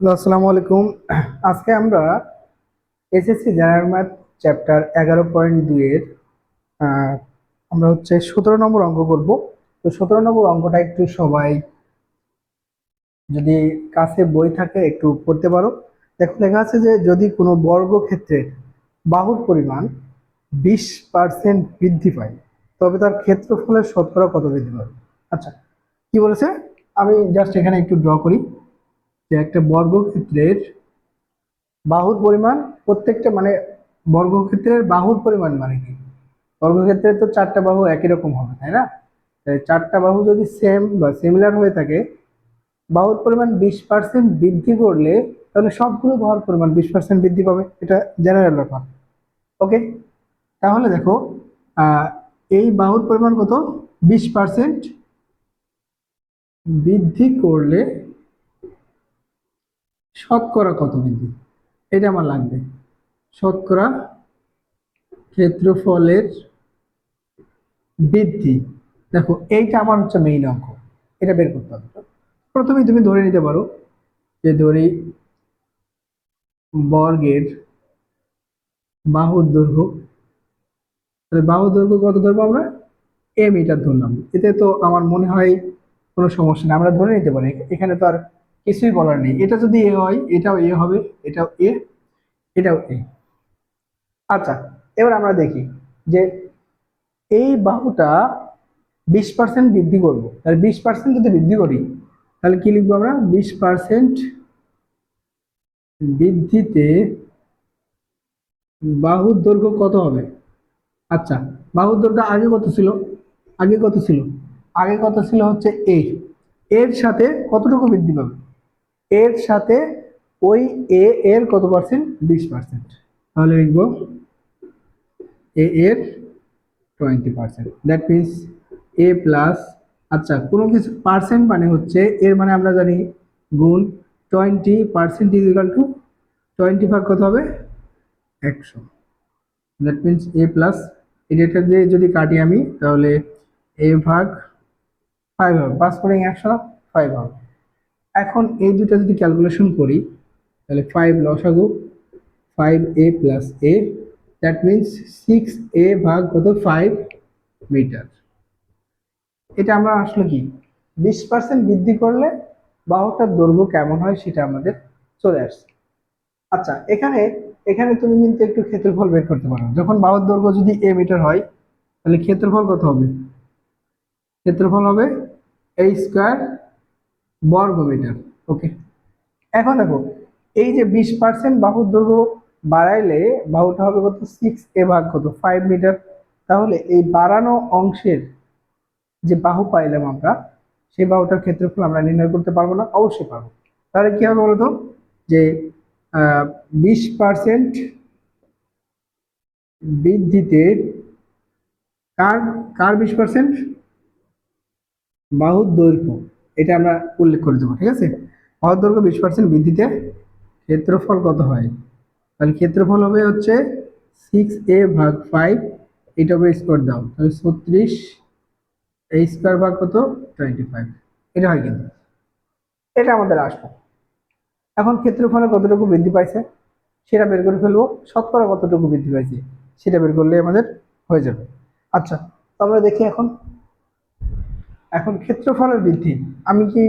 আসসালামু আলাইকুম। আজকে আমরা এসএসসি জেনারেল ম্যাথ চ্যাপ্টার এগারো পয়েন্ট দুইয়ের আমরা হচ্ছে সতেরো নম্বর অঙ্ক করব। তো সতেরো নম্বর অঙ্কটা একটু সবাই যদি কাছে বই থাকে একটু পড়তে পারো। দেখো, লেখা আছে যে যদি কোনো বর্গক্ষেত্রের বাহুর পরিমাণ বিশ পার্সেন্ট বৃদ্ধি পায়, তবে তার ক্ষেত্রফলের শতকরা কত বৃদ্ধি পাবে? আচ্ছা কি বলেছে? আমি জাস্ট এখানে একটু ড্র করি। যে একটা বর্গক্ষেত্রের বাহুর পরিমাণ প্রত্যেকটা মানে বর্গক্ষেত্রের বাহুর পরিমাণ মানে কি? বর্গক্ষেত্রে তো চারটা বাহু একই রকম হবে, তাই না? চারটা বাহু যদি সেম বা সিমিলার হয়ে থাকে, বাহুর পরিমাণ বিশ পার্সেন্ট বৃদ্ধি করলে তাহলে সবগুলো বাহুর পরিমাণ বিশ পার্সেন্ট বৃদ্ধি পাবে, এটা জেনারেল ব্যাপার। ওকে তাহলে দেখো এই বাহুর পরিমাণ কত? বিশ পার্সেন্ট বৃদ্ধি করলে শতকরা কত বৃদ্ধি এটা আমার লাগবে। শতকরা ক্ষেত্রফলের বৃদ্ধি। দেখো, এইটা আমার হচ্ছে মেইন অঙ্ক। এটা বের করতে হবে। প্রথমে তুমি ধরে নিতে পারো যে ধরি বর্গের বাহুর দৈর্ঘ্য। তাহলে বাহুর দৈর্ঘ্য কত ধরবো আমরা? এ মিটার ধরলাম। এতে তো আমার মনে হয় কোনো সমস্যা নেই। আমরা ধরে নিতে পারি। এখানে তো আর কিছুই বলার নেই। এটা যদি এ হয়, এটাও এ হবে, এটাও এ এটাও এ। আচ্ছা এবার আমরা দেখি যে এই বাহুটা বিশ পার্সেন্ট বৃদ্ধি করব। তাহলে বিশ পার্সেন্ট যদি বৃদ্ধি করি, তাহলে কি লিখব আমরা? বিশ পার্সেন্ট বৃদ্ধিতে বাহুর দৈর্ঘ্য কত হবে? আচ্ছা বাহুর দৈর্ঘ্য আগে কত ছিল? আগে কত ছিল? আগে কত ছিল হচ্ছে এ। এর সাথে কতটুকু বৃদ্ধি পাবে? এর সাথে ওই এ এর কত পার্সেন্ট বিশ পার্সেন্ট তাহলে লিখব এ এর twenty percent that means A plus আচ্ছা কোনো কিছু পার্সেন্ট মানে হচ্ছে এর মানে আমরা জানি গুণ twenty percent equal to twenty ভাগ কত হবে? একশো। দ্যাট মিনস এ প্লাস এটা দিয়ে যদি কাটি আমি, তাহলে এ ভাগ ফাইভ হবে। পাঁচ করে একশো ফাইভ হবে। এখন এই দুটো যদি ক্যালকুলেশন করি, তাহলে ফাইভ লসাগু five A plus A that means six A ভাগ কত? ফাইভ মিটার এটা আমরা আসলে কি? বিশ পার্সেন্ট বৃদ্ধি করলে বাহুটার দৈর্ঘ্য কেমন হয় সেটা আমাদের চলে আসছে আচ্ছা এখানে এখানে তুমি কিন্তু একটু ক্ষেত্রফল বের করতে পারো। যখন বাহুর দৈর্ঘ্য যদি এ মিটার হয়, তাহলে ক্ষেত্রফল কত হবে? ক্ষেত্রফল হবে এ স্কোয়ার বর্গ মিটার ওকে? এখন দেখো, এই যে বিশ পার্সেন্ট বাহুর দৈর্ঘ্য বাড়াইলে বাহুটা হবে কত? সিক্স এ ভাগ কত? ফাইভ মিটার তাহলে এই বাড়ানো অংশের যে বাহু পাইলাম আমরা, সেই বাহুটার ক্ষেত্রফল আমরা নির্ণয় করতে পারব না, অবশ্যই পারব। তাহলে কি হবে বলতো? যে বিশ পার্সেন্ট বৃদ্ধিতে কার কার বিশ পার্সেন্ট বাহুর দৈর্ঘ্য। এটা আমরা উল্লেখ করে দেবো, ঠিক আছে? বাহুর দৈর্ঘ্য বিশ পার্সেন্ট বৃদ্ধিতে ক্ষেত্রফল কত হয়? তাহলে ক্ষেত্রফল হবে হচ্ছে সিক্স এ ভাগ ফাইভ এটা হবে স্কোয়ার দাও। তাহলে ছত্রিশ এই স্কোয়ার ভাগ কত? টোয়েন্টি ফাইভ এটা হয় কিন্তু। এটা আমাদের আসবে এখন ক্ষেত্রফলে কতটুকু বৃদ্ধি পাইছে? সেটা বের করে ফেলব। শতকরা কতটুকু বৃদ্ধি পাইছে? সেটা বের করলে আমাদের হয়ে যাবে। আচ্ছা তো আমরা দেখি এখন এখন ক্ষেত্রফলের বৃদ্ধি, আমি কি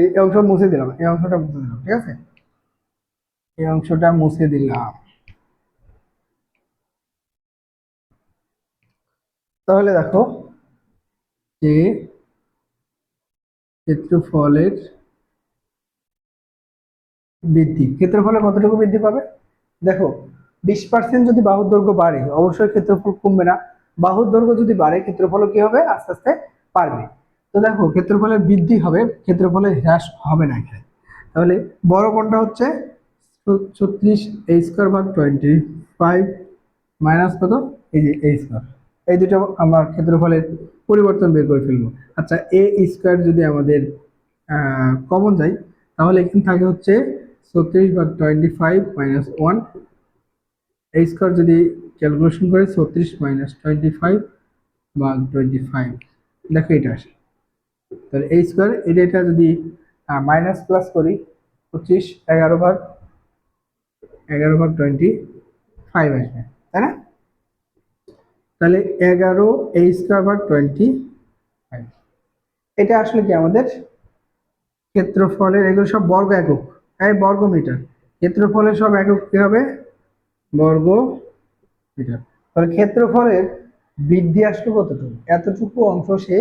এই অংশ মুছে দিলাম, এই অংশটা মুছে দিলাম, ঠিক আছে? এই অংশটা মুছে দিলাম। তাহলে দেখো, যে ক্ষেত্রফলের বৃদ্ধি, ক্ষেত্রফলে কতটুকু বৃদ্ধি পাবে? দেখো, বিশ পার্সেন্ট যদি বাহুর দৈর্ঘ্য বাড়ে, অবশ্যই ক্ষেত্রফল কমবে না। বাহুর দৈর্ঘ্য যদি বাড়ে ক্ষেত্রফল কি হবে? আস্তে আস্তে বাড়বে। তো দেখো, ক্ষেত্রফলের বৃদ্ধি হবে, ক্ষেত্রফলের হ্রাস হবে না এখানে। তাহলে বড় কোনটা হচ্ছে ছত্রিশ এই স্কোয়ার ভাগ টোয়েন্টি ফাইভ মাইনাস কত? এই যে এই স্কোয়ার এই দুটো আমার ক্ষেত্রফলের পরিবর্তন বের করে ফেলব। আচ্ছা এ স্কোয়ার যদি আমাদের কমন যায়, তাহলে এখানে থাকে হচ্ছে ছত্রিশ ভাগ টোয়েন্টি ফাইভ মাইনাস ওয়ান এই স্কোয়ার যদি ক্যালকুলেশন করে ছত্রিশ মাইনাস টোয়েন্টি ফাইভ ভাগ টোয়েন্টি ফাইভ দেখো, এটা আসে। তাহলে এই স্কোয়ার এটা এটা যদি মাইনাস প্লাস করি, পঁচিশ, এগারো ভাগ এগারো ভাগ টোয়েন্টি ফাইভ আসবে, তাই না? তাহলে এগারো এই স্কোয়ার ভাগ টোয়েন্টি ফাইভ এটা আসলে কি আমাদের ক্ষেত্রফলের, এগুলো সব বর্গ একক হ্যাঁ বর্গ মিটার ক্ষেত্রফলের সব একক কি হবে? বর্গ মিটার তাহলে ক্ষেত্রফলের বৃদ্ধি আসলো কতটুকু? এতটুকু অংশ সে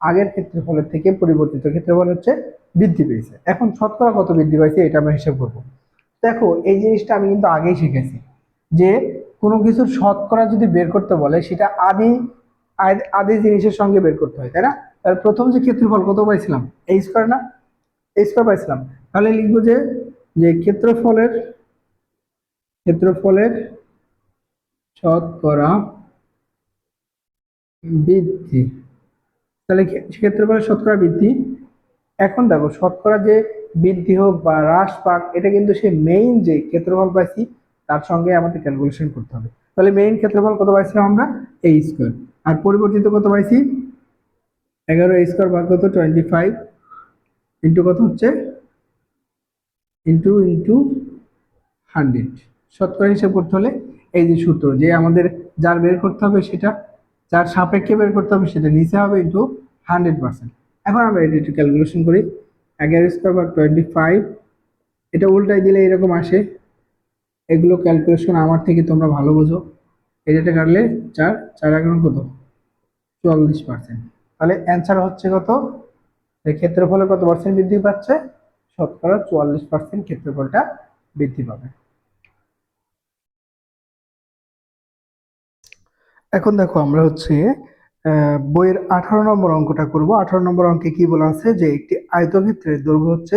আগের ক্ষেত্রফলের থেকে পরিবর্তিত ক্ষেত্রফল হচ্ছে বৃদ্ধি পেয়েছে। এখন শতকরা কত বৃদ্ধি পাইছে এটা আমরা হিসাব করব। দেখো, এই জিনিসটা আমি কিন্তু আগেই শিখেছি যে কোনো কিছুর শতকরা যদি বের করতে বলে, সেটা আদি, আদ- জিনিসের সঙ্গে বের করতে হয়, তাই না? তাহলে প্রথম যে ক্ষেত্রফল কত পাইছিলাম? এই স্কোয়ার না? এই স্কোয়ার পাইছিলাম। তাহলে লিখব যে যে ক্ষেত্রফলের ক্ষেত্রফলের শতকরা বৃদ্ধি তাহলে ক্ষে- বলে শতকরা বৃদ্ধি। এখন দেখো, শতকরা যে বৃদ্ধি হোক বা হ্রাস পাক, এটা কিন্তু সে মেইন যে ক্ষেত্রফল পাইছি, তার সঙ্গে আমাদের ক্যালকুলেশন করতে হবে। তাহলে মেইন ক্ষেত্রফল কত পাইছিলাম আমরা? এই স্কোয়ার আর পরিবর্তিত কত পাইছি? এগারো এই স্কোয়ার ভাগ কত? টোয়েন্টি ফাইভ ইন্টু কত হচ্ছে? ইন্টু ইন্টু হান্ড্রেড শতকরা হিসেব করতে হলে এই যে সূত্র, যে আমাদের যার বের করতে হবে সেটা যার সাপেক্ষে বের করতে হবে সেটা নিচে হবে ইন্টু হান্ড্রেড পার্সেন্ট এখন আমরা এটা একটু ক্যালকুলেশন করি। এগারো স্কোয়ার বা টোয়েন্টি ফাইভ এটা উল্টাই দিলে এরকম আসে। এগুলো ক্যালকুলেশন আমার থেকে তোমরা ভালো বোঝো। এটা কাটলে চার চার এগারো কত? চুয়াল্লিশ পার্সেন্ট তাহলে অ্যান্সার হচ্ছে কত? ক্ষেত্রফলে কত পার্সেন্ট বৃদ্ধি পাচ্ছে? শতকরা চুয়াল্লিশ পার্সেন্ট ক্ষেত্রফলটা বৃদ্ধি পাবে। এখন দেখো আমরা হচ্ছে বইয়ের আঠারো নম্বর অঙ্কটা করব। আঠারো নম্বর অঙ্কে কি বলা আছে? যে একটি আয়তক্ষেত্রের দৈর্ঘ্য হচ্ছে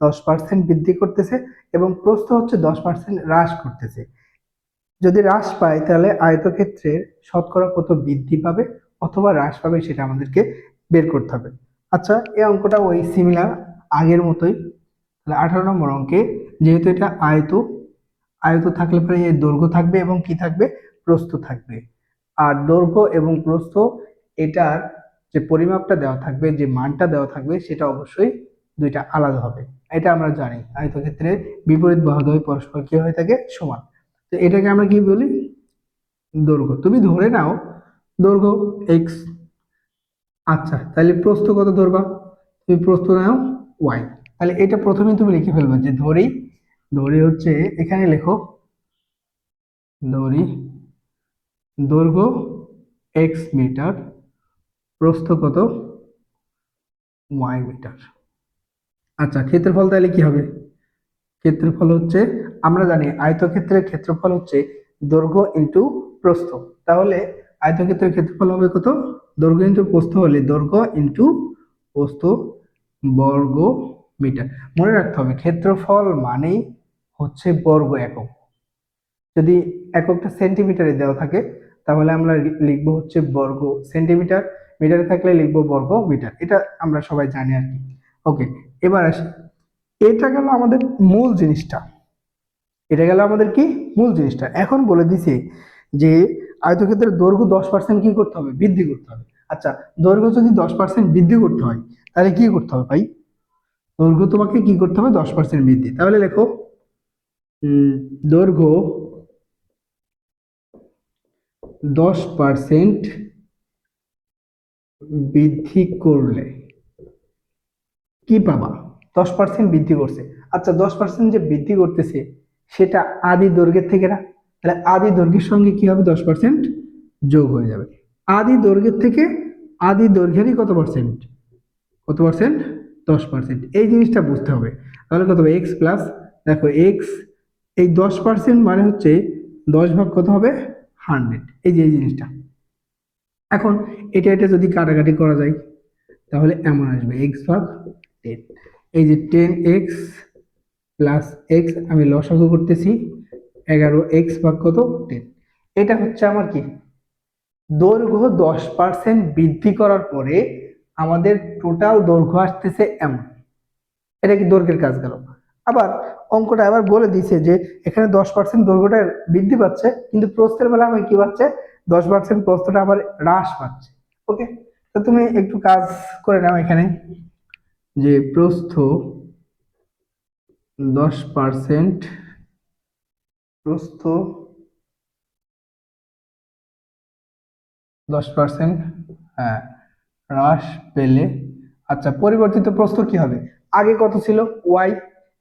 দশ পার্সেন্ট বৃদ্ধি করতেছে এবং প্রস্থ হচ্ছে দশ পার্সেন্ট হ্রাস করতেছে। যদি হ্রাস পায় তাহলে আয়তক্ষেত্রের শতকরা কত বৃদ্ধি পাবে অথবা হ্রাস পাবে সেটা আমাদেরকে বের করতে হবে। আচ্ছা এই অঙ্কটা ওই সিমিলার আগের মতোই। তাহলে আঠারো নম্বর অঙ্কে, যেহেতু এটা আয়ত আয়ত থাকলে পরে এর দৈর্ঘ্য থাকবে এবং কি থাকবে? প্রস্থ থাকবে। আর দৈর্ঘ্য এবং প্রস্থ, এটার যে পরিমাপটা দেওয়া থাকবে, যে মানটা দেওয়া থাকবে, সেটা অবশ্যই দুইটা আলাদা হবে। এটা আমরা জানি। আয়তক্ষেত্রের বিপরীত বাহুদ্বয় পরস্পর কি হয়ে থাকে? সমান। তো এটাকে আমরা কি বলি? দৈর্ঘ্য। তুমি ধরে নাও, দৈর্ঘ্য এক্স আচ্ছা তাহলে প্রস্থ কত ধরবা? তুমি প্রস্থ নাও ওয়াই তাহলে এটা প্রথমে তুমি লিখে ফেলবে যে ধরি ধরি হচ্ছে, এখানে লেখো, ধরি দৈর্ঘ্য এক্স মিটার প্রস্থ কত? ওয়াই মিটার আচ্ছা ক্ষেত্রফল তাহলে কি হবে? ক্ষেত্রফল হচ্ছে, আমরা জানি আয়তক্ষেত্রের ক্ষেত্রফল হচ্ছে দৈর্ঘ্য ইন্টু প্রস্থ। তাহলে আয়তক্ষেত্রের ক্ষেত্রফল হবে কত? দৈর্ঘ্য ইন্টু প্রস্থ হলে দৈর্ঘ্য ইন্টু প্রস্থ বর্গ মিটার মনে রাখতে হবে, ক্ষেত্রফল মানেই হচ্ছে বর্গ একক। যদি এককটা সেন্টিমিটারে দেওয়া থাকে তাহলে আমরা লিখব হচ্ছে বর্গ সেন্টিমিটার, মিটারে থাকলে লিখব বর্গ মিটার। এটা আমরা সবাই জানি আর কি। ওকে, এবার আসি। এটা গেল আমাদের মূল জিনিসটা। এটা গেল আমাদের কি? মূল জিনিসটা। এখন বলে দিছে যে আয়তক্ষেত্রের দৈর্ঘ্য দশ পার্সেন্ট কি করতে হবে? বৃদ্ধি করতে হবে। আচ্ছা দৈর্ঘ্য যদি দশ পার্সেন্ট বৃদ্ধি করতে হয়, তাহলে কি করতে হবে ভাই? দৈর্ঘ্য তোমাকে কি করতে হবে? দশ পার্সেন্ট বৃদ্ধি। তাহলে লেখো দৈর্ঘ্য দশ পার্সেন্ট বৃদ্ধি করলে কি পাবা? দশ পার্সেন্ট বৃদ্ধি করছে। আচ্ছা দশ পার্সেন্ট যে বৃদ্ধি করতেছে, সেটা আদি দৈর্ঘ্যের থেকে না? তাহলে আদি দৈর্ঘ্যের সঙ্গে কি হবে? দশ পার্সেন্ট যোগ হয়ে যাবে। আদি দৈর্ঘ্যের থেকে আদি দৈর্ঘ্যেরই কত পার্সেন্ট কত পার্সেন্ট দশ পার্সেন্ট এই জিনিসটা বুঝতে হবে। তাহলে কত হবে? এক্স প্লাস দেখো এক্স এই দশ পার্সেন্ট মানে হচ্ছে দশ ভাগ কত হবে? হান্ড্রেড। এই যে, এই জিনিসটা। এখন এটা এটা যদি কাটাকাটি করা যায়, তাহলে এমন আসবে এক্স ভাগ টেন এই যে টেন এক্স প্লাস এক্স আমি লসাগু করতেছি, এগারো এক্স ভাগ কত? টেন এটা হচ্ছে আমার কি? দৈর্ঘ্য দশ পার্সেন্ট বৃদ্ধি করার পরে আমাদের টোটাল দৈর্ঘ্য আসতেছে এমন। এটা কি দৈর্ঘ্যের কাজ গেল? আবার অঙ্কটা আবার বলে দিছে যে এখানে দশ পার্সেন্ট দৈর্ঘ্যটা বৃদ্ধি পাচ্ছে, কিন্তু প্রস্থের বেলা আমার কি পাচ্ছে? দশ পার্সেন্ট প্রস্থটা আবার হ্রাস পাচ্ছে। ওকে তো তুমি একটু কাজ করে নাও এখানে। যে প্রস্থ দশ পার্সেন্ট প্রস্থ দশ পার্সেন্ট হ্যাঁ হ্রাস পেলে আচ্ছা পরিবর্তিত প্রস্থ কি হবে? আগে কত ছিল? ওয়াই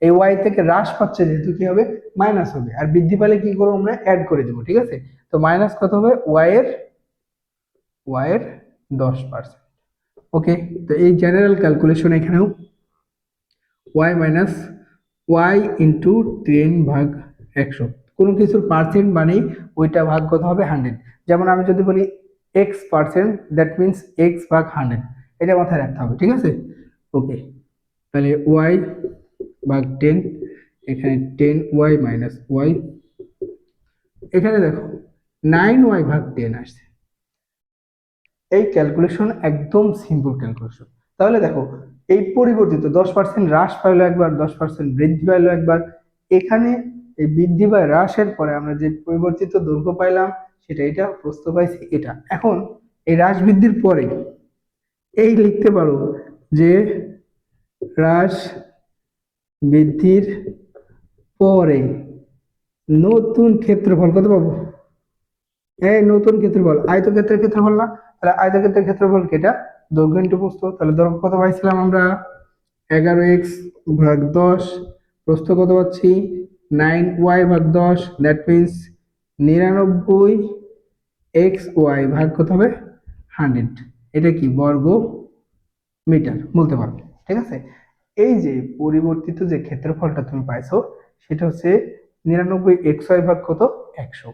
এই ওয়াই থেকে হ্রাস পাচ্ছে যেহেতু কি হবে? মাইনাস হবে। আর বৃদ্ধি পেলে কি করব আমরা? অ্যাড করে দেবো, ঠিক আছে? তো মাইনাস কত হবে? ওয়াই এর ওয়াই এর দশ পার্সেন্ট ওকে তো এই জেনারেল ক্যালকুলেশন এখানেও Y minus Y into ten ভাগ একশো। কোনো কিছুর পার্সেন্ট মানেই ওইটা ভাগ কত হবে? হান্ড্রেড যেমন আমি যদি বলি X percent that means X ভাগ হান্ড্রেড এটা মাথায় রাখতে হবে, ঠিক আছে? ওকে তাহলে ওয়াই ভাগ টেন, এখানে টেন ওয়াই মাইনাস ওয়াই। এখানে দেখো, নাইন ওয়াই ভাগ টেন আসছে। এই ক্যালকুলেশন একদম সিম্পল ক্যালকুলেশন। তাহলে দেখো, এই পরিবর্তিত দশ পার্সেন্ট হ্রাস পাইলো একবার, দশ পার্সেন্ট বৃদ্ধি পাইলো একবার। এখানে এই বৃদ্ধি বা হ্রাসের পরে আমরা যে পরিবর্তিত দৈর্ঘ্য পাইলাম, সেটা এটা, প্রস্থ পাইছি এটা। এখন এই হ্রাস বৃদ্ধির পরে এই লিখতে পারো যে হ্রাস বৃদ্ধির পরে নতুন ক্ষেত্রফল কত পাবো? এই নতুন ক্ষেত্রফল, আয়তক্ষেত্রের ক্ষেত্রফল না? তাহলে আয়তক্ষেত্রের ক্ষেত্রফল কি এটা দৈর্ঘ্য ইন্টু প্রস্থ তাহলে দৈর্ঘ্য কত পাইছিলাম আমরা? এগারো এক্স ভাগ দশ, প্রস্থ কত পাচ্ছি? নাইন ওয়াই ভাগ দশ, দ্যাট মিনস নিরানব্বই এক্স ওয়াই ভাগ কত হবে? হান্ড্রেড। এটা কি? বর্গ মিটার বলতে পারব ঠিক আছে? এই যে পরিবর্তিত যে ক্ষেত্রফলটা তুমি পাইছো, সেটা হচ্ছে নিরানব্বই এক্স ওয়াই ভাগ কত? একশো।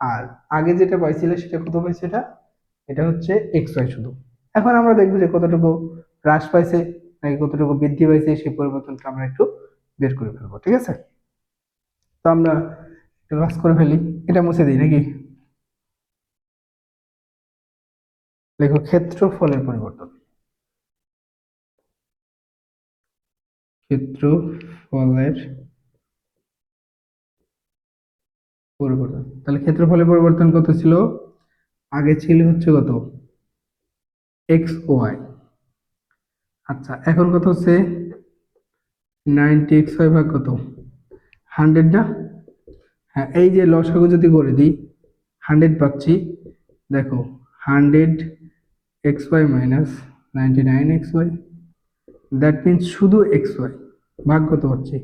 আর আগে যেটা পাইছিলে সেটা কত পাইছে এটা? এটা হচ্ছে এক্স ওয়াই শুধু। এখন আমরা দেখব যে কতটুকু হ্রাস পাইছে নাকি কতটুকু বৃদ্ধি পাইছে সেই পরিবর্তনটা আমরা একটু বের করে ফেলব, ঠিক আছে? তো আমরা হ্রাস করে ফেলি। এটা মুছে দিই নাকি? দেখো, ক্ষেত্রফলের পরিবর্তন। ক্ষেত্রফলের পরিবর্তন। তাহলে ক্ষেত্রফলের পরিবর্তন কত ছিল? আগে ছিল হচ্ছে কত? এক্স ওয়াই আচ্ছা এখন কত হচ্ছে? নাইনটি এক্স ওয়াই ভাগ কত? হান্ড্রেড না? হ্যাঁ এই যে লসাগু যদি করে দিই হান্ড্রেড পাচ্ছি। দেখো hundred X Y minus ninety nine X Y that means শুধু এক্স ওয়াই ভাগ কত পাচ্ছি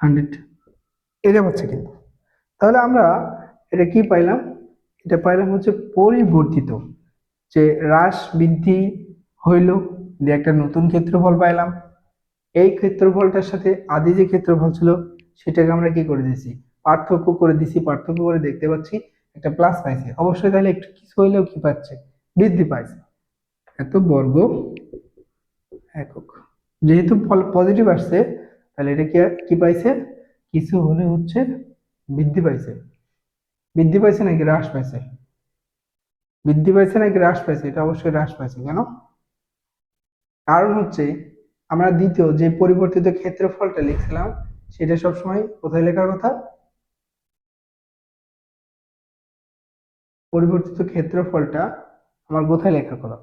হান্ড্রেড এটা পাচ্ছে কিন্তু। তাহলে আমরা এটা কি পাইলাম? এটা পাইলাম হচ্ছে পরিবর্তিত। যে হ্রাস বৃদ্ধি হইল যে একটা নতুন ক্ষেত্রফল পাইলাম। এই ক্ষেত্রফলটার সাথে আদি যে ক্ষেত্রফল ছিল, সেটাকে আমরা কি করে দিয়েছি? পার্থক্য করে দিছি পার্থক্য করে দেখতে পাচ্ছি, একটা প্লাস পাইছে। অবশ্যই তাহলে একটু কিছু হইলেও কি পাচ্ছে? বৃদ্ধি পাইছে। এত বর্গ একক। যেহেতু পজিটিভ আসছে, তাহলে এটা কি কি পাইছে? কিছু হলে হচ্ছে বৃদ্ধি পাইছে। বৃদ্ধি পাইছে নাকি হ্রাস পাইছে? বৃদ্ধি পাইছে নাকি হ্রাস পাইছে? এটা অবশ্যই হ্রাস পাইছে, কেন? কারণ হচ্ছে, আমরা দ্বিতীয় যে পরিবর্তিত ক্ষেত্রফলটা লিখছিলাম, সেটা সবসময় কোথায় লেখার কথা? পরিবর্তিত ক্ষেত্রফলটা আমার কোথায় লেখার কথা?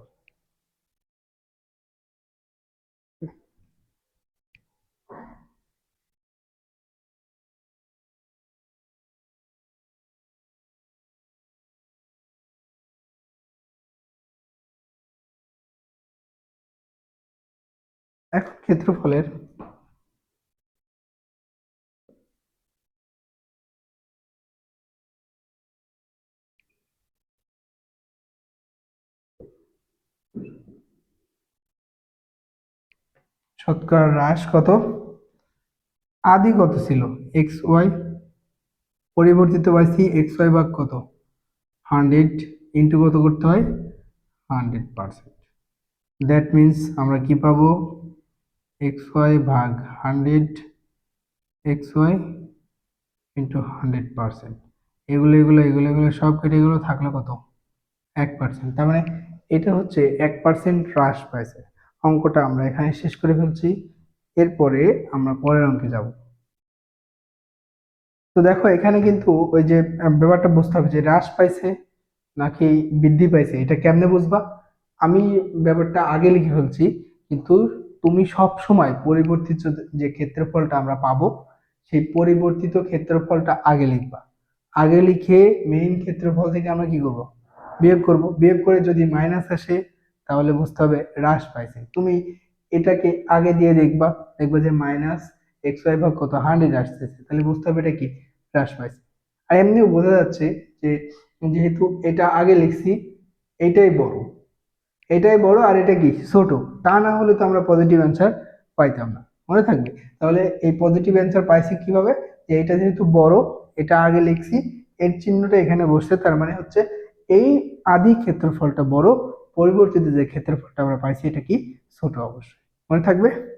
এখন ক্ষেত্রফলের শতকরা হ্রাস কত? আদি কত ছিল? এক্স ওয়াই পরিবর্তিত পাইছি এক্স ওয়াই ভাগ কত? হান্ড্রেড ইন্টু কত করতে হয়? Hundred percent. দ্যাট মিনস আমরা কি পাবো? এক্স ওয়াই ভাগ hundred X Y into hundred percent এগুলো এগুলো এগুলো এগুলো সব কেটে এগুলো থাকল কত? এক পার্সেন্ট তার মানে এটা হচ্ছে এক পার্সেন্ট হ্রাস পাইছে। অঙ্কটা আমরা এখানে শেষ করে ফেলছি। এরপরে আমরা পরের অঙ্কে যাব। তো দেখো, এখানে কিন্তু ওই যে ব্যাপারটা বুঝতে হবে যে হ্রাস পাইছে নাকি বৃদ্ধি পাইছে, এটা কেমনে বুঝবা? আমি ব্যাপারটা আগে লিখে ফেলছি, কিন্তু তুমি সব সময় পরিবর্তিত যে ক্ষেত্রফলটা আমরা পাবো, সেই পরিবর্তিত ক্ষেত্রফলটা আগে লিখবা। আগে লিখে মেইন ক্ষেত্রফল থেকে আমরা কি করব? বিয়োগ করব। বিয়োগ করে যদি মাইনাস আসে, তাহলে বুঝতে হবে হ্রাস পাইছে। তুমি এটাকে আগে দিয়ে দেখবা দেখবা যে মাইনাস এক্স ওয়াই ভাগ কত? হান্ড্রেড আসতেছে। তাহলে বুঝতে হবে এটা কি? হ্রাস পাইছে। আর এমনিও বোঝা যাচ্ছে যে, যেহেতু এটা আগে লিখছি, এটাই বড়। এটাই বড় আর এটা কি? ছোট। তা না হলে তো আমরা পজিটিভ অ্যান্সার পাইতাম না। মনে থাকবে? তাহলে এই পজিটিভ অ্যান্সার পাইছি কীভাবে? যে এটা যেহেতু বড়, এটা আগে লিখছি, এর চিহ্নটা এখানে বসছে, তার মানে হচ্ছে এই আদি ক্ষেত্রফলটা বড়, পরিবর্তিত যে ক্ষেত্রফলটা আমরা পাইছি, এটা কি? ছোট অবশ্যই। মনে থাকবে?